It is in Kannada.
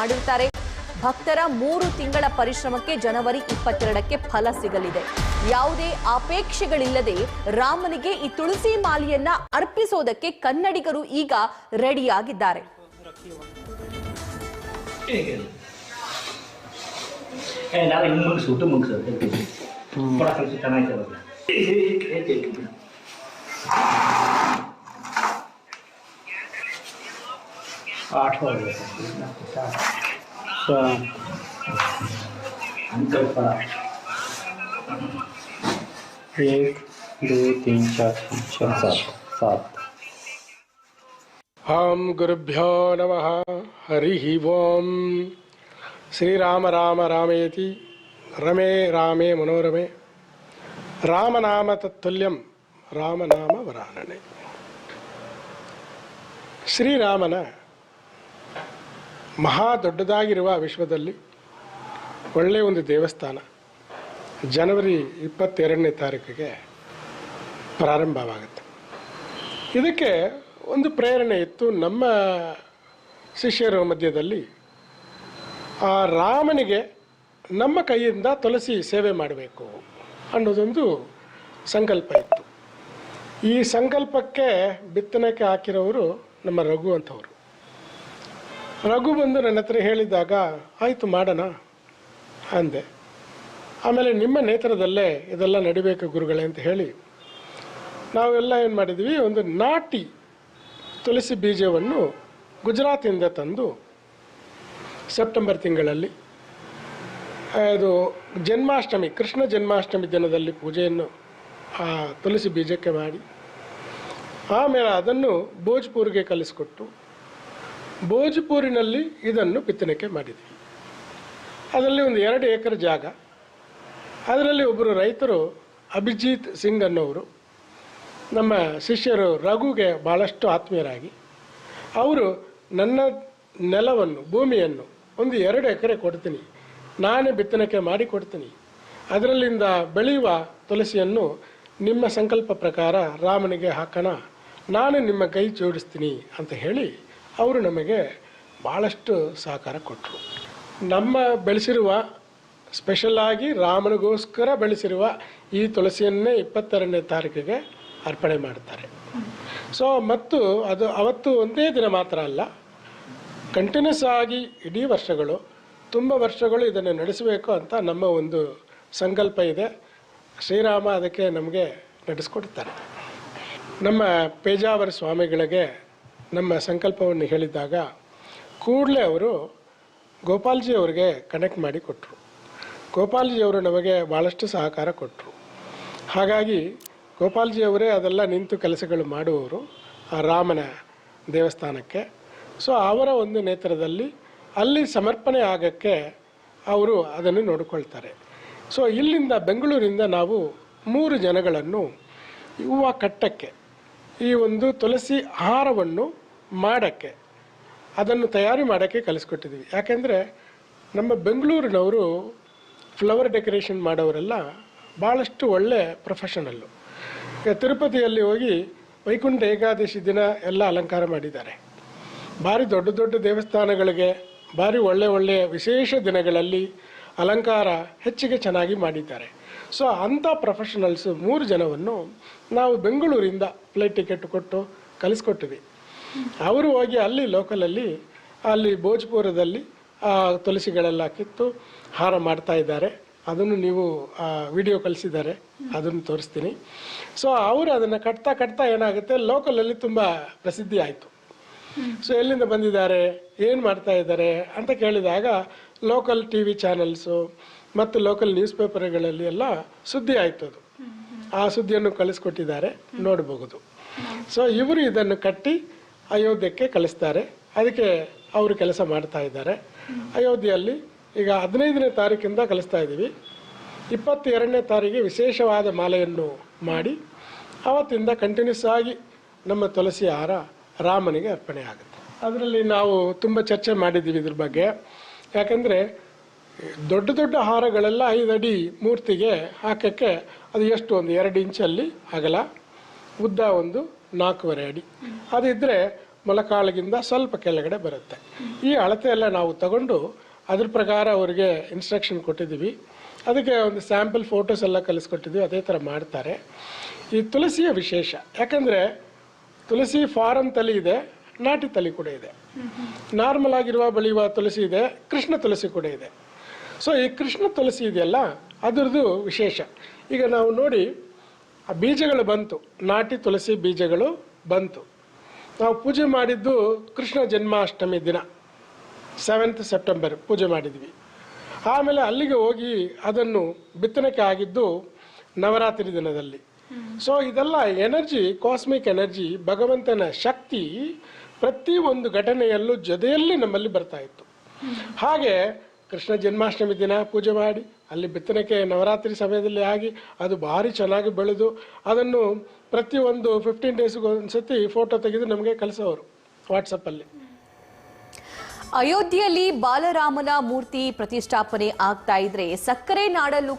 ಮಾಡಿರ್ತಾರೆ. ಭಕ್ತರ ಮೂರು ತಿಂಗಳ ಪರಿಶ್ರಮಕ್ಕೆ ಜನವರಿ ಇಪ್ಪತ್ತೆರಡಕ್ಕೆ ಫಲ ಸಿಗಲಿದೆ. ಯಾವುದೇ ಅಪೇಕ್ಷೆಗಳಿಲ್ಲದೆ ರಾಮನಿಗೆ ಈ ತುಳಸಿ ಮಾಲೆಯನ್ನ ಅರ್ಪಿಸೋದಕ್ಕೆ ಕನ್ನಡಿಗರು ಈಗ ರೆಡಿಯಾಗಿದ್ದಾರೆ. ಏ आठ हो गए अंकल पड़ा एक दो तीन चार पाँच छः सात सात ಓಂ ಗುರುಭ್ಯೋ ನಮಃ ಹರಿ ಓಂ ಶ್ರೀರಾಮ ರಾಮ ರಾಮೇತಿ ರಮೇ ರಾಮೇ ಮನೋರಮೆ ರಾಮನಾಮ ತತ್ತುಲ್ಯಂ ರಾಮನಾಮ ವರಾನನೆ ಶ್ರೀರಾಮನ ಮಹಾ ದೊಡ್ಡದಾಗಿರುವ ವಿಶ್ವದಲ್ಲಿ ಒಳ್ಳೆಯ ಒಂದು ದೇವಸ್ಥಾನ ಜನವರಿ ಇಪ್ಪತ್ತೆರಡನೇ ತಾರೀಕಿಗೆ ಪ್ರಾರಂಭವಾಗುತ್ತೆ. ಇದಕ್ಕೆ ಒಂದು ಪ್ರೇರಣೆ ಇತ್ತು. ನಮ್ಮ ಶಿಷ್ಯರ ಮಧ್ಯದಲ್ಲಿ ಆ ರಾಮನಿಗೆ ನಮ್ಮ ಕೈಯಿಂದ ತುಳಸಿ ಸೇವೆ ಮಾಡಬೇಕು ಅನ್ನೋದೊಂದು ಸಂಕಲ್ಪ ಇತ್ತು. ಈ ಸಂಕಲ್ಪಕ್ಕೆ ಬಿತ್ತನೆಗೆ ಹಾಕಿರೋರು ನಮ್ಮ ರಘು ಅಂತವರು. ರಘು ಬಂದು ನನ್ನ ಹತ್ರ ಹೇಳಿದಾಗ ಆಯಿತು ಮಾಡೋಣ, ಅಂದೆ. ಆಮೇಲೆ ನಿಮ್ಮ ನೇತ್ರದಲ್ಲೇ ಇದೆಲ್ಲ ನಡಿಬೇಕು ಗುರುಗಳೇ ಅಂತ ಹೇಳಿ, ನಾವೆಲ್ಲ ಏನು ಮಾಡಿದ್ವಿ, ಒಂದು ನಾಟಿ ತುಳಸಿ ಬೀಜವನ್ನು ಗುಜರಾತಿಂದ ತಂದು ಸೆಪ್ಟೆಂಬರ್ ತಿಂಗಳಲ್ಲಿ, ಅದು ಜನ್ಮಾಷ್ಟಮಿ, ಕೃಷ್ಣ ಜನ್ಮಾಷ್ಟಮಿ ದಿನದಲ್ಲಿ ಪೂಜೆಯನ್ನು ಆ ತುಳಸಿ ಬೀಜಕ್ಕೆ ಮಾಡಿ, ಆಮೇಲೆ ಅದನ್ನು ಭೋಜ್ಪುರ್ಗೆ ಕಲಿಸ್ಕೊಟ್ಟು ಭೋಜ್ಪುರಿನಲ್ಲಿ ಇದನ್ನು ಬಿತ್ತನೆಕೆ ಮಾಡಿದೆ. ಅದರಲ್ಲಿ ಒಂದು ಎರಡು ಎಕರೆ ಜಾಗ. ಅದರಲ್ಲಿ ಒಬ್ಬರು ರೈತರು ಅಭಿಜಿತ್ ಸಿಂಗ್ ಅನ್ನೋರು. ನಮ್ಮ ಶಿಷ್ಯರು ರಘುಗೆ ಭಾಳಷ್ಟು ಆತ್ಮೀಯರಾಗಿ. ಅವರು ನನ್ನ ನೆಲವನ್ನು, ಭೂಮಿಯನ್ನು ಒಂದು ಎರಡು ಎಕರೆ ಕೊಡ್ತೀನಿ. ನಾನೇ ಬಿತ್ತನೆಗೆ ಮಾಡಿ ಕೊಡ್ತೀನಿ. ಅದರಲ್ಲಿಂದ ಬೆಳೆಯುವ ತುಳಸಿಯನ್ನು ನಿಮ್ಮ ಸಂಕಲ್ಪ ಪ್ರಕಾರ ರಾಮನಿಗೆ ಹಾಕೋಣ. ನಾನು ನಿಮ್ಮ ಕೈ ಜೋಡಿಸ್ತೀನಿ ಅಂತ ಹೇಳಿ ಅವರು ನಮಗೆ ಭಾಳಷ್ಟು ಸಹಕಾರ ಕೊಟ್ಟರು. ನಮ್ಮ ಬೆಳೆಸಿರುವ ಸ್ಪೆಷಲಾಗಿ ರಾಮನಿಗೋಸ್ಕರ ಬೆಳೆಸಿರುವ ಈ ತುಳಸಿಯನ್ನೇ ಇಪ್ಪತ್ತೆರಡನೇ ತಾರೀಕಿಗೆ ಅರ್ಪಣೆ ಮಾಡ್ತಾರೆ. ಸೊ ಮತ್ತು ಅದು ಅವತ್ತು ಒಂದೇ ದಿನ ಮಾತ್ರ ಅಲ್ಲ ಕಂಟಿನ್ಯೂಸ್ ಆಗಿ ಇಡೀ ವರ್ಷಗಳು, ತುಂಬ ವರ್ಷಗಳು ಇದನ್ನು ನಡೆಸಬೇಕು ಅಂತ ನಮ್ಮ ಒಂದು ಸಂಕಲ್ಪ ಇದೆ. ಶ್ರೀರಾಮ ಅದಕ್ಕೆ ನಮಗೆ ನಡೆಸ್ಕೊಡ್ತಾರೆ. ನಮ್ಮ ಪೇಜಾವರ ಸ್ವಾಮಿಗಳಿಗೆ ನಮ್ಮ ಸಂಕಲ್ಪವನ್ನು ಹೇಳಿದಾಗ ಕೂಡಲೇ ಅವರು ಗೋಪಾಲ್ಜಿ ಅವರಿಗೆ ಕನೆಕ್ಟ್ ಮಾಡಿ ಕೊಟ್ಟರು ಗೋಪಾಲ್ಜಿ ಅವರು ನಮಗೆ ಭಾಳಷ್ಟು ಸಹಕಾರ ಕೊಟ್ಟರು ಹಾಗಾಗಿ ಗೋಪಾಲ್ಜಿ ಅವರೇ ಅದೆಲ್ಲ ನಿಂತು ಕೆಲಸಗಳು ಮಾಡುವವರು ಆ ರಾಮನ ದೇವಸ್ಥಾನಕ್ಕೆ. ಸೊ ಅವರ ಒಂದು ನೇತ್ರದಲ್ಲಿ ಅಲ್ಲಿ ಸಮರ್ಪಣೆ ಆಗಕ್ಕೆ ಅವರು ಅದನ್ನು ನೋಡಿಕೊಳ್ತಾರೆ. ಸೊ ಇಲ್ಲಿಂದ ಬೆಂಗಳೂರಿಂದ ನಾವು ಮೂರು ಜನಗಳನ್ನು ಹೂವು ಕಟ್ಟಕ್ಕೆ ಈ ಒಂದು ತುಳಸಿ ಆಹಾರವನ್ನು ಮಾಡೋಕ್ಕೆ, ಅದನ್ನು ತಯಾರಿ ಮಾಡೋಕ್ಕೆ ಕಲಿಸ್ಕೊಟ್ಟಿದ್ವಿ ಯಾಕೆಂದರೆ ನಮ್ಮ ಬೆಂಗಳೂರಿನವರು ಫ್ಲವರ್ ಡೆಕೋರೇಷನ್ ಮಾಡೋರೆಲ್ಲ ಭಾಳಷ್ಟು ಒಳ್ಳೆ ಪ್ರೊಫೆಷನಲ್ಲು. ಈಗ ತಿರುಪತಿಯಲ್ಲಿ ಹೋಗಿ ವೈಕುಂಠ ಏಕಾದಶಿ ದಿನ ಎಲ್ಲ ಅಲಂಕಾರ ಮಾಡಿದ್ದಾರೆ. ಭಾರಿ ದೊಡ್ಡ ದೊಡ್ಡ ದೇವಸ್ಥಾನಗಳಿಗೆ, ಭಾರಿ ಒಳ್ಳೆ ಒಳ್ಳೆಯ ವಿಶೇಷ ದಿನಗಳಲ್ಲಿ ಅಲಂಕಾರ ಹೆಚ್ಚಿಗೆ ಚೆನ್ನಾಗಿ ಮಾಡಿದ್ದಾರೆ. ಸೊ ಅಂಥ ಪ್ರೊಫೆಷನಲ್ಸ್ ಮೂರು ಜನವನ್ನು ನಾವು ಬೆಂಗಳೂರಿಂದ ಫ್ಲೈಟ್ ಟಿಕೆಟ್ ಕೊಟ್ಟು ಕಲಿಸ್ಕೊಟ್ಟಿವಿ ಅವರು ಹೋಗಿ ಅಲ್ಲಿ ಲೋಕಲಲ್ಲಿ ಅಲ್ಲಿ ಭೋಜ್ಪುರದಲ್ಲಿ ತುಳಸಿಗಳೆಲ್ಲ ಕಿತ್ತು ಹಾರ ಮಾಡ್ತಾ ಇದ್ದಾರೆ. ಅದನ್ನು ನೀವು ವಿಡಿಯೋ ಕಲಿಸಿದ್ದಾರೆ ಅದನ್ನು ತೋರಿಸ್ತೀನಿ. ಸೊ ಅವರು ಅದನ್ನು ಕಟ್ತಾ ಕಟ್ತಾ ಏನಾಗುತ್ತೆ ಲೋಕಲಲ್ಲಿ ತುಂಬ ಪ್ರಸಿದ್ಧಿ ಆಯಿತು. ಸೊ ಎಲ್ಲಿಂದ ಬಂದಿದ್ದಾರೆ, ಏನು ಮಾಡ್ತಾ ಇದ್ದಾರೆ ಅಂತ ಕೇಳಿದಾಗ ಲೋಕಲ್ ಟಿ ವಿ ಚಾನಲ್ಸು ಮತ್ತು ಲೋಕಲ್ ನ್ಯೂಸ್ ಪೇಪರ್ಗಳಲ್ಲಿ ಎಲ್ಲ ಸುದ್ದಿ ಆಯಿತು ಅದು ಆ ಸುದ್ದಿಯನ್ನು ಕಳಿಸ್ಕೊಟ್ಟಿದ್ದಾರೆ ನೋಡಬಹುದು ಸೊ ಇವರು ಇದನ್ನು ಕಟ್ಟಿ ಅಯೋಧ್ಯಕ್ಕೆ ಕಳಿಸ್ತಾರೆ. ಅದಕ್ಕೆ ಅವರು ಕೆಲಸ ಮಾಡ್ತಾ ಇದ್ದಾರೆ. ಅಯೋಧ್ಯೆಯಲ್ಲಿ ಈಗ ಹದಿನೈದನೇ ತಾರೀಕಿಂದ ಕಳಿಸ್ತಾ ಇದ್ದೀವಿ. ಇಪ್ಪತ್ತೆರಡನೇ ತಾರೀಕಿಗೆ ವಿಶೇಷವಾದ ಮಾಲೆಯನ್ನು ಮಾಡಿ, ಅವತ್ತಿಂದ ಕಂಟಿನ್ಯೂಸ್ ಆಗಿ ನಮ್ಮ ತುಳಸಿ ಹಾರ ರಾಮನಿಗೆ ಅರ್ಪಣೆ ಆಗುತ್ತೆ. ಅದರಲ್ಲಿ ನಾವು ತುಂಬ ಚರ್ಚೆ ಮಾಡಿದ್ದೀವಿ ಇದ್ರ ಬಗ್ಗೆ. ಯಾಕಂದರೆ ದೊಡ್ಡ ದೊಡ್ಡ ಹಾರಗಳೆಲ್ಲ ಐದು ಅಡಿ ಮೂರ್ತಿಗೆ ಹಾಕೋಕ್ಕೆ ಅದು ಎಷ್ಟು? ಒಂದು ಎರಡು ಇಂಚಲ್ಲಿ ಅಗಲ, ಉದ್ದ ಒಂದು ನಾಲ್ಕೂವರೆ ಅಡಿ. ಅದಿದ್ದರೆ ಮೊಲಕಾಳಿಗಿಂತ ಸ್ವಲ್ಪ ಕೆಳಗಡೆ ಬರುತ್ತೆ. ಈ ಅಳತೆ ಎಲ್ಲ ನಾವು ತಗೊಂಡು ಅದ್ರ ಪ್ರಕಾರ ಅವರಿಗೆ ಇನ್ಸ್ಟ್ರಕ್ಷನ್ ಕೊಟ್ಟಿದ್ದೀವಿ. ಅದಕ್ಕೆ ಒಂದು ಸ್ಯಾಂಪಲ್ ಫೋಟೋಸ್ ಎಲ್ಲ ಕಲಿಸ್ಕೊಟ್ಟಿದ್ವಿ ಅದೇ ಥರ ಮಾಡ್ತಾರೆ. ಈ ತುಳಸಿಯ ವಿಶೇಷ, ಯಾಕಂದರೆ ತುಳಸಿ ಫಾರಂ ತಲೆ ಇದೆ ನಾಟಿ ತಲೆ ಕೂಡ ಇದೆ. ನಾರ್ಮಲ್ ಆಗಿರುವ ಬೆಳೆಯುವ ತುಳಸಿ ಇದೆ, ಕೃಷ್ಣ ತುಳಸಿ ಕೂಡ ಇದೆ. ಸೊ ಈ ಕೃಷ್ಣ ತುಳಸಿ ಇದೆಯಲ್ಲ, ಅದರದ್ದು ವಿಶೇಷ. ಈಗ ನಾವು ನೋಡಿ, ಆ ಬೀಜಗಳು ಬಂತು. ನಾಟಿ ತುಳಸಿ ಬೀಜಗಳು ಬಂತು. ನಾವು ಪೂಜೆ ಮಾಡಿದ್ದು ಕೃಷ್ಣ ಜನ್ಮಾಷ್ಟಮಿ ದಿನ. ಸೆವೆಂತ್ ಸೆಪ್ಟೆಂಬರ್ ಪೂಜೆ ಮಾಡಿದ್ವಿ. ಆಮೇಲೆ ಅಲ್ಲಿಗೆ ಹೋಗಿ ಅದನ್ನು ಬಿತ್ತನೆಗೆ ಆಗಿದ್ದು ನವರಾತ್ರಿ ದಿನದಲ್ಲಿ. ಸೊ ಇದೆಲ್ಲ ಎನರ್ಜಿ ಕಾಸ್ಮಿಕ್ ಎನರ್ಜಿ ಭಗವಂತನ ಶಕ್ತಿ ಪ್ರತಿ ಒಂದು ಘಟನೆಯಲ್ಲೂ ಜೊತೆಯಲ್ಲಿ ನಮ್ಮಲ್ಲಿ ಬರ್ತಾ ಇತ್ತು. ಹಾಗೆ ಕೃಷ್ಣ ಜನ್ಮಾಷ್ಟಮಿ ದಿನ ಪೂಜೆ ಮಾಡಿ, ಅಲ್ಲಿ ಬಿತ್ತನೆಗೆ ನವರಾತ್ರಿ ಸಮಯದಲ್ಲಿ ಆಗಿ ಅದು ಭಾರಿ ಚೆನ್ನಾಗಿ ಬೆಳೆದು, ಅದನ್ನು ಪ್ರತಿಯೊಂದು ಫಿಫ್ಟೀನ್ ಡೇಸ್ಗೆ ಒಂದ್ಸತಿ ಫೋಟೋ ತೆಗೆದು ನಮಗೆ ಕಳಿಸೋರು ವಾಟ್ಸಪ್ಪಲ್ಲಿ ಅಯೋಧ್ಯೆಯಲ್ಲಿ ಬಾಲರಾಮನ ಮೂರ್ತಿ ಪ್ರತಿಷ್ಠಾಪನೆ ಆಗ್ತಾ ಇದ್ರೆ ಸಕ್ಕರೆ ನಾಡಲ್ಲೂ